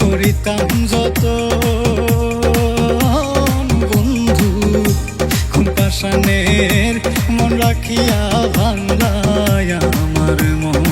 করিতাম যত বন্ধু খুব পাশানের মন রাখিয়া ভাঙ্গায় আমার মন।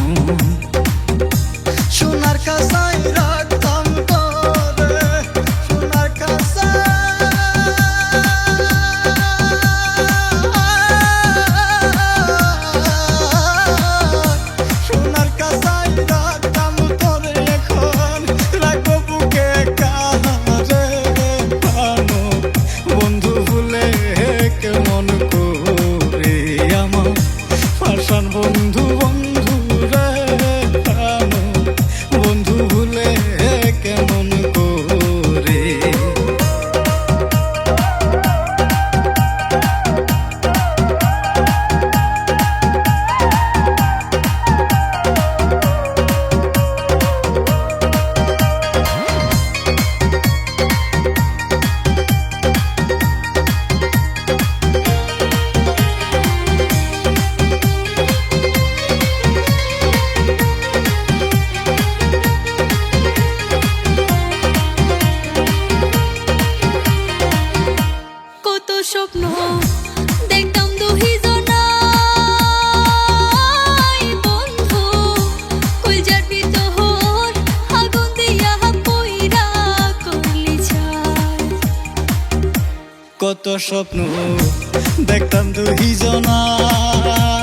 স্বপ্ন দেখতাম দুই জনাই